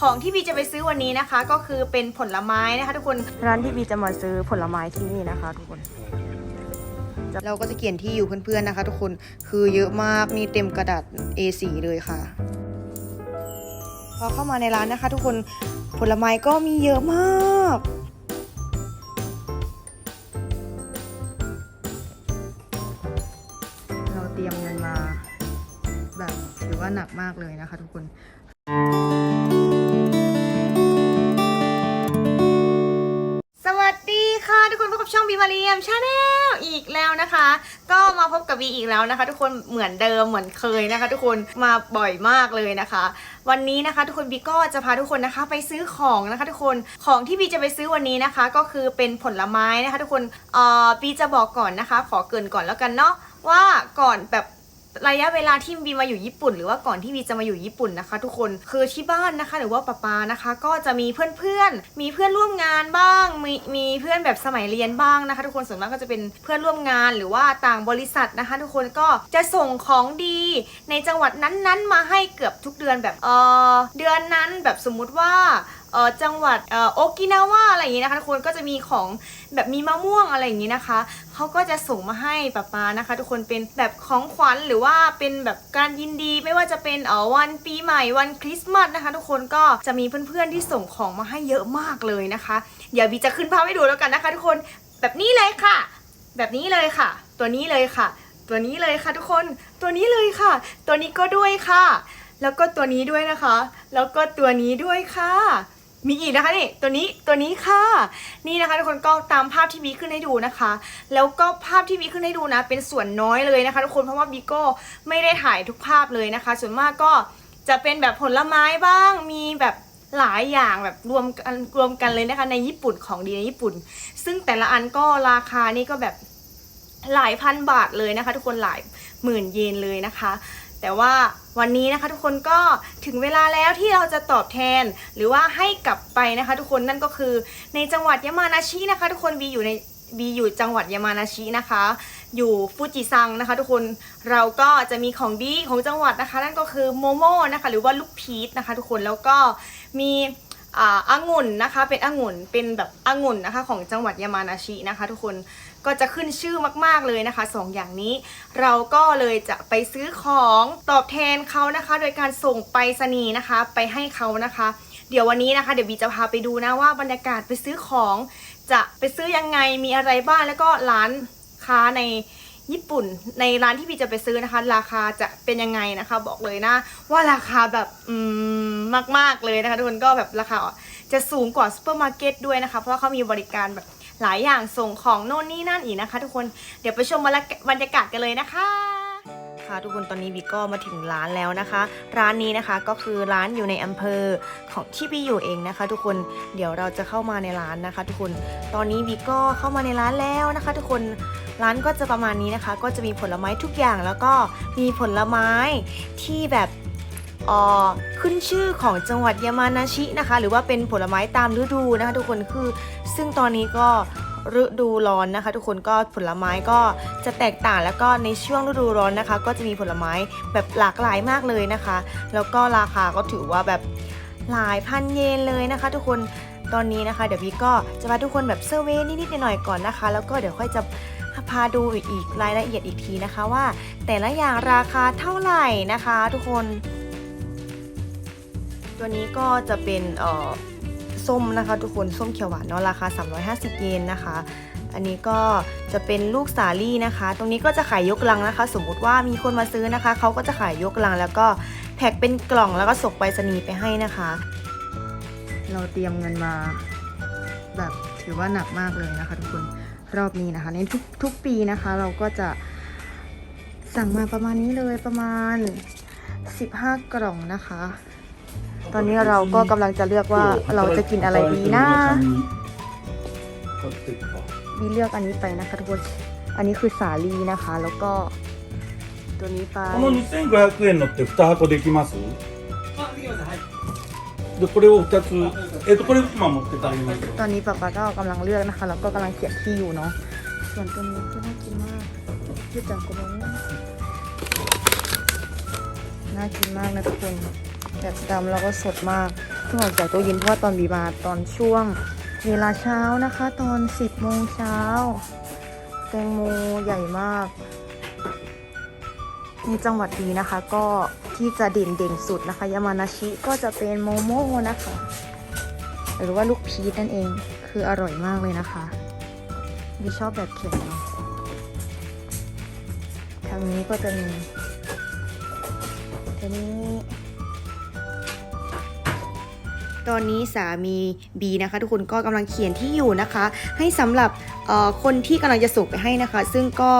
ของที่บีจะไปซื้อวันนี้นะคะ ก็คือเป็นผลไม้นะคะ ทุกคนร้านที่บีจะมาซื้อผลไม้ที่นี่นะคะ ทุกคนเราก็จะเขียนที่อยู่เพื่อนๆนะคะ ทุกคนคือเยอะมากนี่เต็มกระดาษ A4 เลยค่ะ พอเข้ามาในร้านนะคะ ทุกคนผลไม้ก็มีเยอะมากเราเตรียมเงินมาแบบถือว่าหนักมากเลยนะคะทุกคน มาเรียมชาแนลอีกแล้วนะคะ ก็มาพบกับบีอีกแล้วนะคะ ทุกคนเหมือนเดิมเหมือนเคยนะคะ ทุกคนมาบ่อยมากเลยนะคะ วันนี้นะคะ ทุกคนบีก็จะพาทุกคนนะคะ ไปซื้อของนะคะ ทุกคนของที่บีจะไปซื้อวันนี้นะคะ ก็คือเป็นผลไม้นะคะ ทุกคนเอ่อบีจะบอกก่อนนะคะ ขอเกินก่อนแล้วกันเนาะว่าก่อนแบบ ระยะเวลาที่บีมาอยู่ญี่ปุ่น หรือว่าก่อนที่บีจะมาอยู่ญี่ปุ่นนะคะ ทุกคนคือที่บ้านนะคะ หรือว่าป้าปานะคะ ก็จะมีเพื่อนๆมีเพื่อนร่วมงานบ้าง มีมีเพื่อนแบบสมัยเรียนบ้างนะคะ ทุกคนส่วนมากก็จะเป็นเพื่อนร่วมงานหรือว่าต่างบริษัทนะคะ ทุกคนก็จะส่งของดี ในจังหวัดนั้นๆ มาให้เกือบทุกเดือนแบบเออเดือนนั้นแบบสมมุติว่า จังหวัดเออโอกินาวาอะไรอย่างนี้นะคะทุกคนก็จะมีของแบบมีมะม่วงอะไรอย่างนี้นะคะเขาก็จะส่งมาให้ป้าปานะคะ ทุกคนเป็นแบบของขวัญหรือว่าเป็นแบบการยินดี ไม่ว่าจะเป็นเออวันปีใหม่วันคริสต์มาสนะคะ ทุกคนก็จะมีเพื่อนๆที่ส่งของมาให้เยอะมากเลยนะคะ เดี๋ยวบีจะขึ้นภาพให้ดูแล้วกันนะคะ ทุกคนแบบนี้เลยค่ะ แบบนี้เลยค่ะ ตัวนี้เลยค่ะ ตัวนี้เลยค่ะทุกคนตัวนี้เลยค่ะ ตัวนี้ก็ด้วยค่ะแล้วก็ตัวนี้ด้วยนะคะ แล้วก็ตัวนี้ด้วยค่ะ มีอีกนะคะนี่ตัวนี้ตัวนี้ค่ะ นี่นะคะทุกคนก็ตามภาพที่บีขึ้นให้ดูนะคะ แล้วก็ภาพที่บีขึ้นให้ดูนะ เป็นส่วนน้อยเลยนะคะ ทุกคนเพราะว่าบีก็ไม่ได้ถ่ายทุกภาพเลยนะคะ ส่วนมากก็จะเป็นแบบผลไม้บ้างมีแบบหลายอย่างแบบรวมกันรวมกันเลยนะคะในญี่ปุ่นของดีในญี่ปุ่น ซึ่งแต่ละอันก็ราคานี่ก็แบบหลายพันบาทเลยนะคะ ทุกคนหลายหมื่นเยนเลยนะคะ แต่ว่า วันนี้นะคะ ทุกคนก็ถึงเวลาแล้วที่เราจะตอบแทน หรือว่าให้กลับไปนะคะ ทุกคนนั่นก็คือในจังหวัดยามานาชินะคะ ทุกคนบีอยู่ในบีอยู่จังหวัดยามานาชินะคะ อยู่ฟูจิซังนะคะ ทุกคนเราก็จะมีของดีของจังหวัดนะคะ นั่นก็คือโมโมนะคะ หรือว่าลูกพีชนะคะ ทุกคนแล้วก็มีอ่างุ่นนะคะ เป็นองุ่นเป็นแบบองุ่นนะคะ ของจังหวัดยามานาชินะคะ ทุกคน ก็จะขึ้นชื่อมากๆเลยนะคะสองอย่างนี้ เราก็เลยจะไปซื้อของตอบแทนเขานะคะ โดยการส่งไปรษณีย์นะคะ ไปให้เขานะคะ เดี๋ยววันนี้นะคะ เดี๋ยวบีจะพาไปดูนะว่าบรรยากาศไปซื้อของ จะไปซื้อยังไงมีอะไรบ้างแล้วก็ร้านค้าในญี่ปุ่นในร้านที่บีจะไปซื้อนะคะ ราคาจะเป็นยังไงนะคะ บอกเลยนะ ว่าราคาแบบอืมมากๆเลยนะคะ ทุกคนก็แบบราคาจะสูงกว่าซูเปอร์มาร์เก็ตด้วยนะคะ เพราะว่าเขามีบริการแบบ หลายอย่างส่งของโน่นนี่นั่นอีกนะคะ ทุกคนเดี๋ยวไปชมบรรยากาศกันเลยนะคะค่ะทุกคนตอนนี้บีก็มาถึงร้านแล้วนะคะ ร้านนี้นะคะก็คือร้านอยู่ในอำเภอของที่บีอยู่เองนะคะ ทุกคนเดี๋ยวเราจะเข้ามาในร้านนะคะ ทุกคนตอนนี้บีก็เข้ามาในร้านแล้วนะคะ ทุกคนร้านก็จะประมาณนี้นะคะ ก็จะมีผลไม้ทุกอย่างแล้วก็มีผลไม้ที่แบบ ขึ้นชื่อของจังหวัดยามานาชินะคะ หรือว่าเป็นผลไม้ตามฤดูนะคะ ทุกคนคือ ซึ่งตอนนี้ก็ฤดูร้อนนะคะ ทุกคนก็ผลไม้ก็จะแตกต่างแล้วก็ในช่วงฤดูร้อนนะคะ ก็จะมีผลไม้แบบหลากหลายมากเลยนะคะ แล้วก็ราคาก็ถือว่าแบบหลายพันเยนเลยนะคะ ทุกคนตอนนี้นะคะ เดี๋ยวพี่ก็จะพาทุกคนแบบเซอร์เวยนิดๆหน่อยๆก่อนนะคะ แล้วก็เดี๋ยวค่อยจะพาดูอีกรายละเอียดอีกทีนะคะว่า แต่ละอย่างราคาเท่าไหร่นะคะ ทุกคน ตัวนี้ก็จะเป็นเอ่อส้มนะคะ ทุกคนส้มเขียวหวานเนาะราคา 350 เยนนะคะ อันนี้ก็จะเป็นลูกสาลี่นะคะ ตรงนี้ก็จะขายยกลังนะคะ สมมุติว่ามีคนมาซื้อนะคะเขาก็จะขายยกลัง แล้วก็แพ็คเป็นกล่องแล้วก็ส่งไปรษณีย์ไปให้นะคะ เราเตรียมเงินมาแบบถือว่าหนักมากเลยนะคะ ทุกคนรอบนี้นะคะในทุกทุกปีนะคะ เราก็จะสั่งมาประมาณนี้เลยประมาณ 15 กล่องนะคะ ตอนนี้เราก็กำลังจะเลือกว่าเราจะกินอะไรดีนะ 買っていくか มีเลือกอันนี้ไปนะคะทุกคน อันนี้คือสาลีนะคะ แล้วก็ตัวนี้ไป この2500円のって2箱できますでこれを2つえっとこれ今持って帰ります ตอนนี้ป๊าป๊าก็กำลังเลือกนะคะ แล้วก็กำลังเขียนที่อยู่เนาะ ส่วนตัวนี้ก็น่ากินมากยืดจังกุโรงน่ากินมากนะทุกคน แบบดำแล้วก็สดมากเพิ่งออกจากตู้เย็นเพราะว่าตอนบีมาตอนช่วงเวลาเช้านะคะ ตอน 10โมงเช้าแตงโมใหญ่มากในจังหวัดดีนะคะก็ที่จะเด่นเด่นสุดนะคะ ยามานาชิก็จะเป็นโมโมนะคะ หรือว่าลูกพีชนั่นเองคืออร่อยมากเลยนะคะบีชอบแบบเค็มเนาะทางนี้ก็จะมีทีนี้ ตอนนี้สามีบีนะคะ ทุกคนก็กำลังเขียนที่อยู่นะคะ ให้สำหรับคนที่กำลังจะส่งไปให้นะคะ ซึ่งก็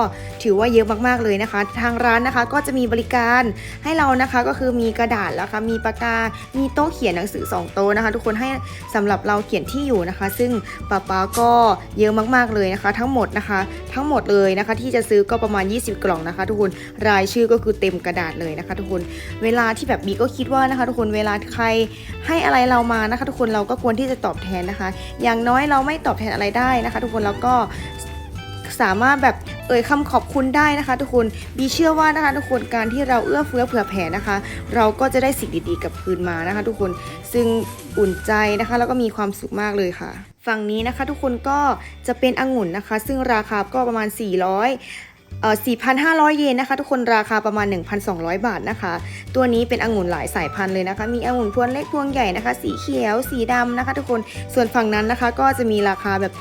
ถือว่าเยอะมากๆเลยนะคะ ทางร้านนะคะก็จะมีบริการให้เรานะคะก็คือมีกระดาษแล้วค่ะมีปากกา มีโต๊ะเขียนหนังสือสองโต๊ะนะคะ ทุกคนให้สำหรับเราเขียนที่อยู่นะคะ ซึ่งป๊าป๊าก็เยอะมากๆเลยนะคะ ทั้งหมดนะคะ ทั้งหมดเลยนะคะ ที่จะซื้อก็ประมาณ 20 กล่องนะคะ ทุกคนรายชื่อก็คือเต็มกระดาษเลยนะคะ ทุกคนเวลาที่แบบบีก็คิดว่านะคะ ทุกคนเวลาใครให้อะไรเรามานะคะ ทุกคนเราก็ควรที่จะตอบแทนนะคะ อย่างน้อยเราไม่ตอบแทนอะไรได้นะคะ ทุกคนแล้วก็สามารถแบบ เอ่ยคำขอบคุณได้นะคะ ทุกคนบีเชื่อว่านะคะ ทุกคนการที่เราเอื้อเฟื้อเผื่อแผ่นะคะ เราก็จะได้สิ่งดีๆกับคืนมานะคะ ทุกคนซึ่งอุ่นใจนะคะ แล้วก็มีความสุขมากเลยค่ะ ฝั่งนี้นะคะ ทุกคนก็จะเป็นองุ่นนะคะ ซึ่งราคาก็ประมาณ 400เอ่อ 4,500 เยนนะคะ ทุกคนราคาประมาณ 1,200 บาทนะคะ ตัวนี้เป็นองุ่นหลายสายพันธุ์เลยนะคะ มีองุ่นพวงเล็กพวงใหญ่นะคะ สีเขียว สีดำนะคะ ทุกคนส่วนฝั่งนั้นนะคะก็จะมีราคาแบบ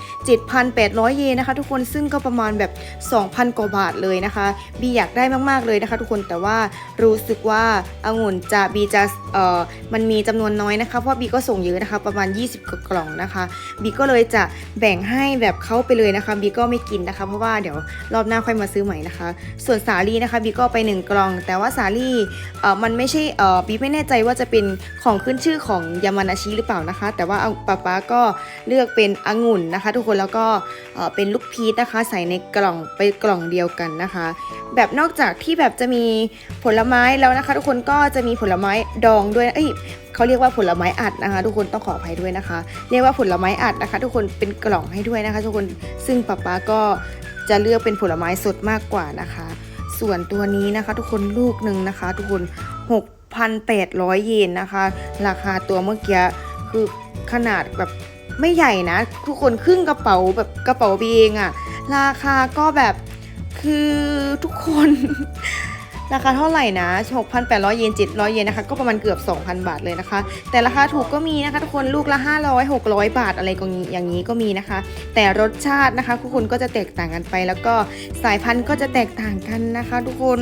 7,800 เยนนะคะ ทุกคนซึ่งก็ประมาณแบบ 2,000 กว่าบาทเลยนะคะบีอยากได้มากๆเลยนะคะ ทุกคนแต่ว่ารู้สึกว่าองุ่นจะบีจะเอ่อมันมีจำนวนน้อยนะคะเพราะบีก็ส่งเยอะนะคะ ประมาณ 20กว่ากล่องนะคะบีก็เลยจะแบ่งให้แบบเขาไปเลยนะคะบีก็ไม่กินนะคะ เพราะว่าเดี๋ยวรอบหน้าค่อยมาซื้อใหม่นะคะ ส่วนสาลี่นะคะบีก็ไป 1 กล่อง แต่ว่าสาลี่มันไม่ใช่บีไม่แน่ใจว่าจะเป็นของขึ้นชื่อของยามานาชิหรือเปล่านะคะ แต่ว่าป๊าป๊าก็เลือกเป็นองุ่นนะคะ ทุกคนแล้วก็เอ่อเป็นลูกพีชนะคะใส่ในกล่องไปกล่องเดียวกันนะคะ แบบนอกจากที่แบบจะมีผลไม้แล้วนะคะ ทุกคนก็จะมีผลไม้ดองด้วยเอ้ยเขาเรียกว่าผลไม้อัดนะคะ ทุกคนต้องขออภัยด้วยนะคะ เรียกว่าผลไม้อัดนะคะ ทุกคนเป็นกล่องให้ด้วยนะคะ ทุกคนซึ่งป๊าป๊าก็ จะเลือกเป็นผลไม้สดมากกว่านะคะ ส่วนตัวนี้นะคะ ทุกคนลูกหนึ่งนะคะ ทุกคน6,800 เยนนะคะ ราคาตัวเมื่อกี้คือขนาดแบบไม่ใหญ่นะ ทุกคนครึ่งกระเป๋าแบบกระเป๋าบีเองอะราคาก็แบบคือทุกคน ราคาเท่าไหร่นะ6,800 เยน 700 เยนนะคะ ก็ประมาณเกือบ 2,000 บาทเลยนะคะ แต่ราคาถูกก็มีนะคะทุกคนลูกละ 500 600 บาทอะไรก็อย่างนี้ก็มีนะคะ แต่รสชาตินะคะทุกคนก็จะแตกต่างกันไป แล้วก็สายพันธุ์ก็จะแตกต่างกันนะคะ ทุกคน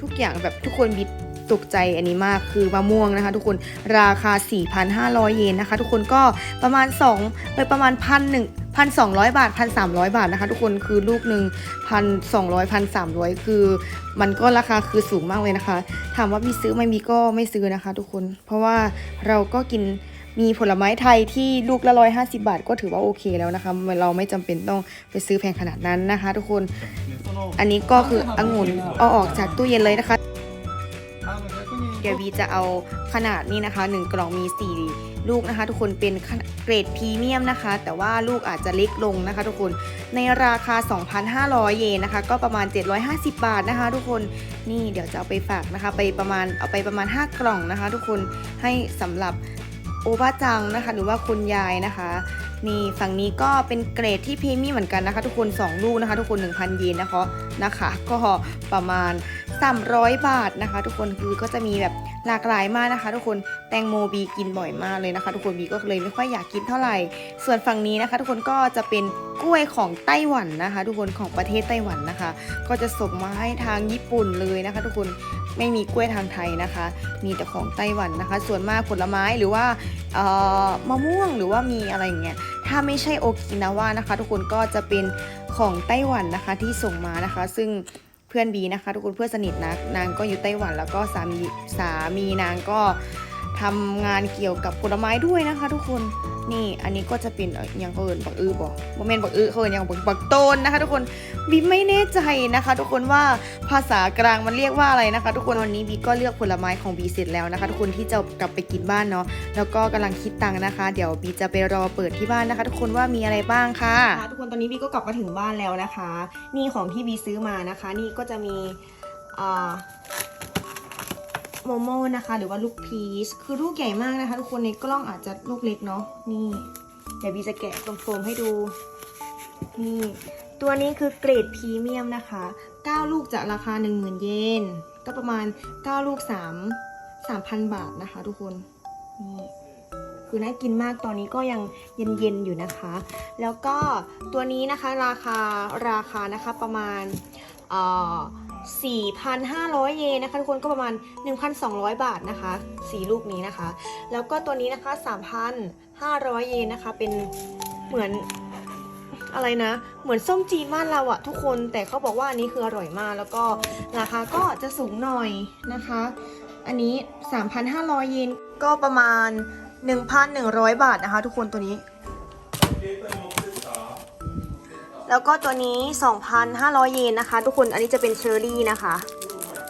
ทุกอย่างแบบทุกคนบิดตกใจอันนี้มากคือมะม่วงนะคะ ทุกคนราคา 4,500 เยนนะคะ ทุกคนก็ประมาณ2เอยประมาณพันหนึ่ง พันสองร้อยบาทพันสามร้อยบาทนะคะ ทุกคนคือลูกหนึ่งพันสองร้อยพันสามร้อยคือ มันก็ราคาคือสูงมากเลยนะคะ ถามว่ามีซื้อไหมมีก็ไม่ซื้อนะคะ ทุกคน เพราะว่าเราก็กินมีผลไม้ไทยที่ลูกละร้อยห้าสิบาท ก็ถือว่าโอเคแล้วนะคะ เราไม่จำเป็นต้องไปซื้อแพงขนาดนั้นนะคะ ทุกคน อันนี้ก็คือองุ่นเอาออกจากตู้เย็นเลยนะคะเดี๋ยววีจะเอาขนาดนี้นะคะ 1 กล่องมี4 ลูกนะคะทุกคนเป็นเกรดพรีเมียมนะคะ แต่ว่าลูกอาจจะเล็กลงนะคะ ทุกคนในราคา 2,500 เยนนะคะ ก็ประมาณ 750 บาทนะคะ ทุกคนนี่เดี๋ยวจะเอาไปฝากนะคะ ไปประมาณเอาไปประมาณ 5 กล่องนะคะ ทุกคนให้สำหรับโอบ้าจังนะคะ หรือว่าคุณยายนะคะนี่ฝั่งนี้ก็เป็นเกรดที่พรีเมียมเหมือนกันนะคะ ทุกคน 2 ลูกนะคะ ทุกคน 1,000 เยนนะคะนะคะ ก็ประมาณ 300 บาทนะคะ ทุกคนคือก็จะมีแบบหลากหลายมากนะคะ ทุกคน ตงโมบีกินบ่อยมากเลยนะคะ ทุกคนบีก็เลยไม่ค่อยอยากกินเท่าไหร่ ส่วนฝั่งนี้นะคะ ทุกคนก็จะเป็นกล้วยของไต้หวันนะคะ ทุกคนของประเทศไต้หวันนะคะ ก็จะส่งมาให้ทางญี่ปุ่นเลยนะคะ ทุกคนไม่มีกล้วยทางไทยนะคะ มีแต่ของไต้หวันนะคะ ส่วนมากผลไม้หรือว่าเอ่อมะม่วงหรือว่ามีอะไรอย่างเงี้ยถ้าไม่ใช่โอกินาวานะคะ ทุกคนก็จะเป็นของไต้หวันนะคะที่ส่งมานะคะ ซึ่งเพื่อนบีนะคะ ทุกคนเพื่อนสนิทนะนางก็อยู่ไต้หวันแล้วก็สามีสามีนางก็ ทำงานเกี่ยวกับผลไม้ด้วยนะคะ ทุกคนนี่อันนี้ก็จะเป็นเอ่ออย่างเอิญบักอื้อบอกโมเมนต์บักอื้อเอิญอย่างบักบักโตนนะคะ ทุกคนบีไม่แน่ใจนะคะ ทุกคนว่าภาษากลางมันเรียกว่าอะไรนะคะ ทุกคนวันนี้บีก็เลือกผลไม้ของบีเสร็จแล้วนะคะ ทุกคนที่จะกลับไปกินบ้านเนาะแล้วก็กำลังคิดตังนะคะ เดี๋ยวบีจะไปรอเปิดที่บ้านนะคะ ทุกคนว่ามีอะไรบ้างค่ะทุกคนตอนนี้บีก็กลับมาถึงบ้านแล้วนะคะ นี่ของที่บีซื้อมานะคะ นี่ก็จะมีอ่า โมโมนะคะ หรือว่าลูกพีชคือลูกใหญ่มากนะคะ ทุกคนในกล้องอาจจะลูกเล็กเนาะนี่เดี๋ยวบีจะแกะโฟมให้ดูนี่ตัวนี้คือเกรดพรีเมียมนะคะ 9 ลูกจะราคา 10,000 เยนก็ประมาณ 9 ลูก 3 3,000 บาทนะคะ ทุกคนนี่คือน่ากินมากตอนนี้ก็ยังเย็นๆอยู่นะคะ แล้วก็ตัวนี้นะคะราคาราคานะคะประมาณเอ่อ 4,500 เยนนะคะทุกคนก็ประมาณ 1,200 บาทนะคะสีลูกนี้นะคะ แล้วก็ตัวนี้นะคะ 3,500 เยนนะคะ เป็นเหมือนอะไรนะ เหมือนส้มจีนบ้านเราอะทุกคนแต่เขาบอกว่าอันนี้คืออร่อยมาก แล้วก็ราคาก็จะสูงหน่อยนะคะ อันนี้ 3,500 เยนก็ประมาณ 1,100 บาทนะคะ ทุกคนตัวนี้ แล้วก็ตัวนี้ 2,500 เยนนะคะ ทุกคน อันนี้จะเป็นเชอร์รี่นะคะ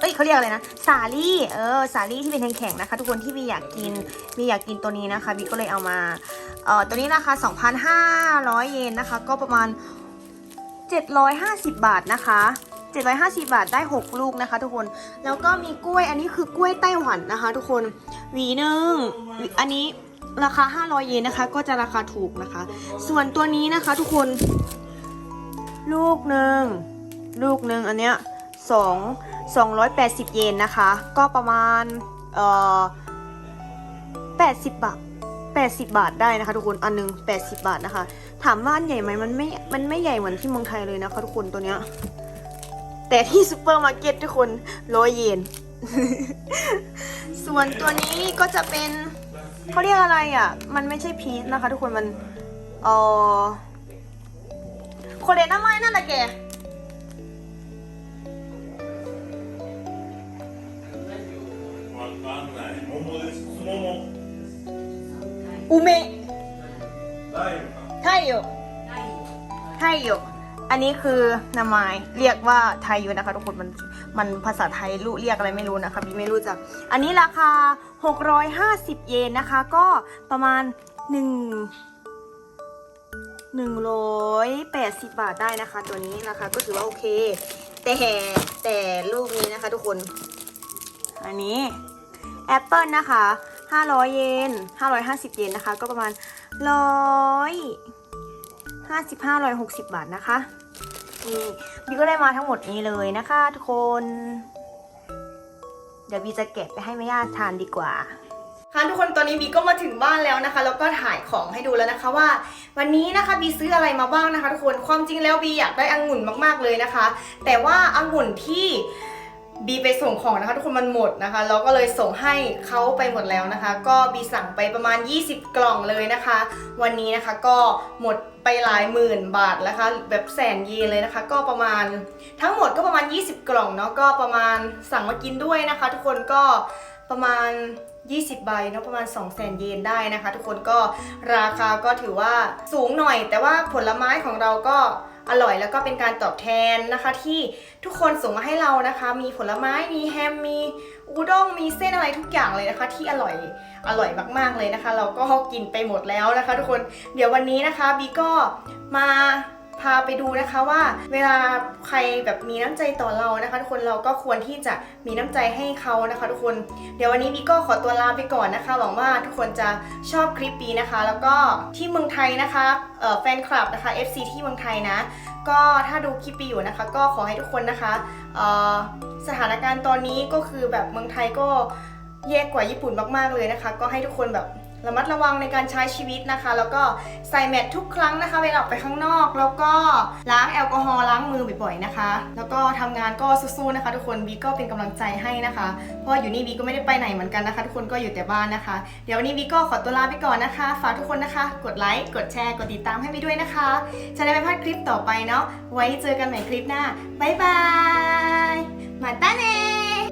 เอ้ยเขาเรียกอะไรนะ สาลี่ เออ สาลี่ที่เป็นแข็งๆนะคะ ทุกคนที่บีอยากกินบีอยากกินตัวนี้นะคะบีก็เลยเอามา เอ่อ ตัวนี้ราคา 2,500 เยนนะคะ ก็ประมาณ 750 บาทนะคะ750 บาทได้ 6 ลูกนะคะ ทุกคน แล้วก็มีกล้วย อันนี้คือกล้วยไต้หวันนะคะ ทุกคน หวีหนึ่ง อันนี้ราคา 500 เยนนะคะ ก็จะราคาถูกนะคะ ส่วนตัวนี้นะคะ ทุกคน ลูกหนึ่งลูกหนึ่งอันเนี้ยสองสองร้อยแปดสิบเยนนะคะ ก็ประมาณเอ่อแปดสิบบาทแปดสิบบาทได้นะคะ ทุกคนอันหนึงแปดสิบบาทนะคะ ถามว่าอันใหญ่ไหมมันไม่มันไม่ใหญ่เหมือนที่เมืองไทยเลยนะคะ ทุกคนตัวเนี้ยแต่ที่ซูเปอร์มาร์เก็ตทุกคนร้อยเยนส่วนตัวนี้ก็จะเป็นเขาเรียกอะไรอะ มันไม่ใช่พีชนะคะ ทุกคนมันเออ これ名前なんだっけわかんない桃です桃梅大か太陽太陽อันนี้คือนาไมายเรียกว่าไทยอยู่นะคะทุกคนมันมันภาษาไทยรู้เรียกอะไรไม่รู้นะคะพี่ไม่รู้จัก อันนี้ราคา 650 เยนนะคะ ก็ประมาณ1 180 บาทได้นะคะ ตัวนี้ราคาก็ถือว่าโอเค แต่แต่ลูกนี้นะคะทุกคน อันนี้แอปเปิลนะคะ 500 เยน 550 เยนนะคะ ก็ประมาณ 100 55 160 บาทนะคะ นี่บีก็ได้มาทั้งหมดนี้เลยนะคะทุกคน เดี๋ยวบีจะเก็บไปให้แม่ย่าทานดีกว่า ค่ะทุกคนตอนนี้บีก็มาถึงบ้านแล้วนะคะ แล้วก็ถ่ายของให้ดูแล้วนะคะว่า วันนี้นะคะบีซื้ออะไรมาบ้างนะคะทุกคนความจริงแล้วบีอยากได้องุ่นมากๆเลยนะคะ แต่ว่าองุ่นที่บีไปส่งของนะคะทุกคนมันหมดนะคะเราก็เลยส่งให้เขาไปหมดแล้วนะคะ ก็บีสั่งไปประมาณ 20 กล่องเลยนะคะ วันนี้นะคะก็หมดไปหลายหมื่นบาทนะคะ แบบแสนเยนเลยนะคะ ก็ประมาณทั้งหมดก็ประมาณ 20 กล่องเนาะก็ประมาณสั่งมากินด้วยนะคะ ทุกคนก็ประมาณ 20 ใบเนาะประมาณ 2 0 0 0 0เยนได้นะคะ ทุกคนก็ราคาก็ถือว่าสูงหน่อย แต่ว่าผลไม้ของเราก็อร่อยแล้วก็เป็นการตอบแทนนะคะ ที่ทุกคนส่งมาให้เรานะคะ มีผลไม้มีแฮมมีอูด้งมีเส้นอะไรทุกอย่างเลยนะคะ ที่อร่อยอร่อยมากๆเลยนะคะ เราก็กินไปหมดแล้วนะคะ ทุกคนเดี๋ยววันนี้นะคะบีก็มา พาไปดูนะคะว่าเวลาใครแบบมีน้ำใจต่อเรานะคะ ทุกคนเราก็ควรที่จะมีน้ำใจให้เขานะคะ ทุกคน เดี๋ยววันนี้บีก็ขอตัวลาไปก่อนนะคะ หวังว่าทุกคนจะชอบคลิปบีนะคะ แล้วก็ที่เมืองไทยนะคะแฟนคลับนะคะ FC ที่เมืองไทยนะ ก็ถ้าดูคลิปบีอยู่นะคะ ก็ขอให้ทุกคนนะคะสถานการณ์ตอนนี้ก็คือแบบเมืองไทยก็แย่กว่าญี่ปุ่นมากๆเลยนะคะ ก็ให้ทุกคนแบบ ระมัดระวังในการใช้ชีวิตนะคะ แล้วก็ใส่แมสทุกครั้งนะคะเวลาออกไปข้างนอก แล้วก็ล้างแอลกอฮอล์ล้างมือบ่อยๆนะคะ แล้วก็ทำงานก็สู้ๆนะคะ ทุกคนบีก็เป็นกำลังใจให้นะคะ เพราะอยู่นี่บีก็ไม่ได้ไปไหนเหมือนกันนะคะ ทุกคนก็อยู่แต่บ้านนะคะ เดี๋ยววันนี้บีก็ขอตัวลาไปก่อนนะคะ ฝากทุกคนนะคะ กดไลค์กดแชร์กดติดตามให้บีด้วยนะคะ จะได้ไม่พลาดคลิปต่อไปเนาะไว้เจอกันใหม่คลิปหน้าบ๊ายบายมาต้าเน่